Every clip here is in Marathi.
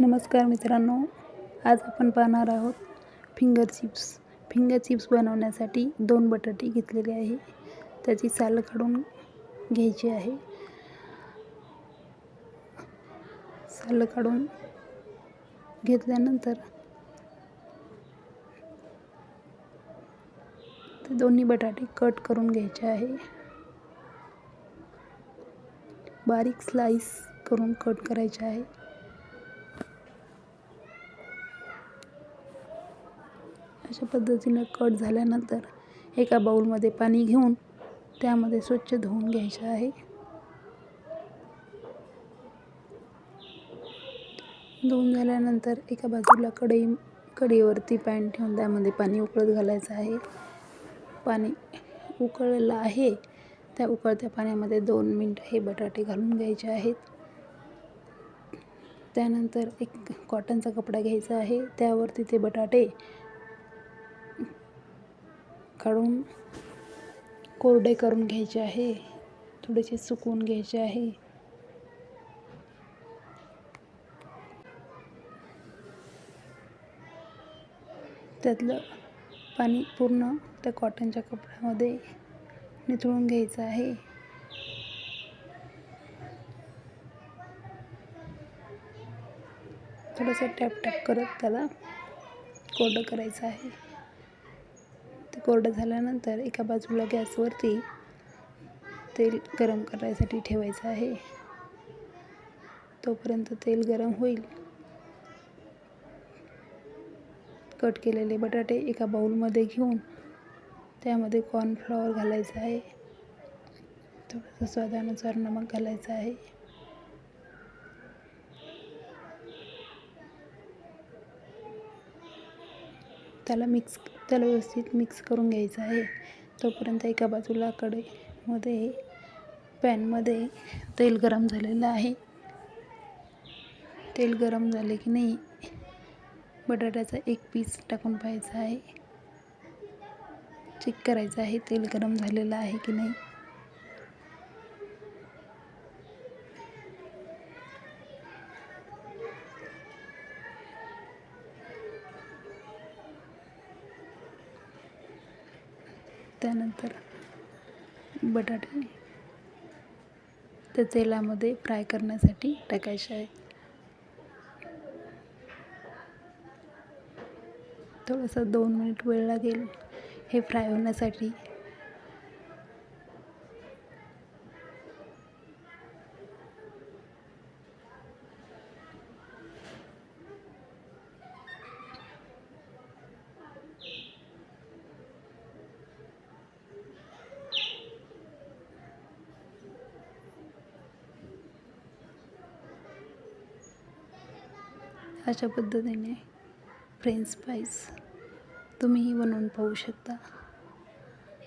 नमस्कार मित्रांनो आज आपण पाहणार आहोत फिंगर चिप्स. फिंगर चिप्स बनवण्यासाठी दोन बटाटे घेतलेले आहे. त्याची साल काढून घ्यायची आहे. साल काढून घेतल्यानंतर ते दोन्ही बटाटे कट करून घ्यायचे आहे. बारीक स्लाइस करून कट करायचे आहे. अशा पद्धतीनं कट झाल्यानंतर एका बाऊलमध्ये पाणी घेऊन त्यामध्ये स्वच्छ धुवून घ्यायचं आहे. धुवून झाल्यानंतर एका बाजूला कढई कढईवरती पॅन ठेवून त्यामध्ये पाणी उकळत घालायचं आहे. पाणी उकळलेलं आहे. त्या उकळत्या पाण्यामध्ये दोन मिनटं हे बटाटे घालून घ्यायचे आहेत. त्यानंतर एक कॉटनचा कपडा घ्यायचा आहे. त्यावरती ते बटाटे काढून कोरडे करून घ्यायचे आहे. थोडेसे सुकवून घ्यायचे आहे. त्यातलं पाणी पूर्ण त्या कॉटनच्या कपड्यामध्ये निथळून घ्यायचं आहे. थोडंसं टॅप टॅप करत त्याला कोरडं करायचं आहे. ते कोरडं झाल्यानंतर एका बाजूला गॅसवरती तेल गरम करायसाठी ठेवायचं आहे. तोपर्यंत तेल गरम होईल. कट केलेले बटाटे एका बाऊलमध्ये घेऊन त्यामध्ये कॉर्नफ्लॉवर घालायचं आहे. थोडंसं स्वादानुसार नमक घालायचं आहे. त्याला मिक्स त्याला व्यवस्थित मिक्स करून घ्यायचं आहे. तोपर्यंत एका बाजूला कढईमध्ये पॅनमध्ये तेल गरम झालेलं आहे. तेल गरम झाले की नाही बटाट्याचा एक पीस टाकून पाहायचा आहे. चेक करायचं आहे तेल गरम झालेलं आहे की नाही. त्यानंतर बटाटे त्या तेलामध्ये फ्राय करण्यासाठी टाकायचे आहे. थोडंसं दोन मिनिट वेळ लागेल. हे फ्राय होण्यासाठी अशा पद्धतीने फ्रेंच फ्राईज तुम्हीही बनवून पाहू शकता.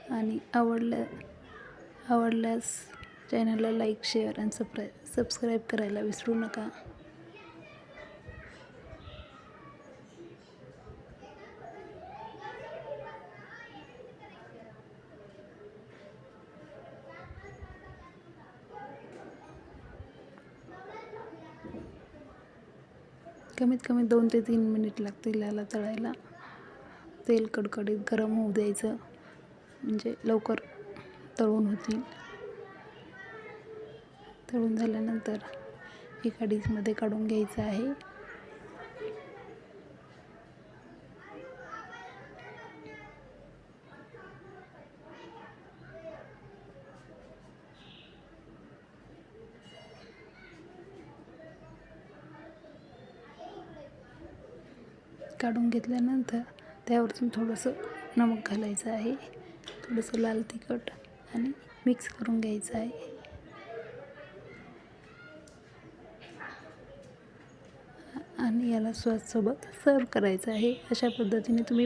आणि आवडल्या आवडल्यास चॅनलला लाईक शेअर आणि सबस्क्राय सबस्क्राईब करायला विसरू नका. कमीत कमी दोन ते तीन मिनिट लागतील याला तळायला. तेल कडकडीत गरम होऊ द्यायचं. म्हणजे लवकर तळून होतील. तळून झाल्यानंतर एका डिशमध्ये काढून घ्यायचं आहे. काढून घेतल्यानंतर त्यावरतून थोडंसं नमक घालायचं आहे. थोडंसं लाल तिखट आणि मिक्स करून घ्यायचं आहे. आणि याला स्वादसोबत सर्व करायचं आहे. अशा पद्धतीने तुम्ही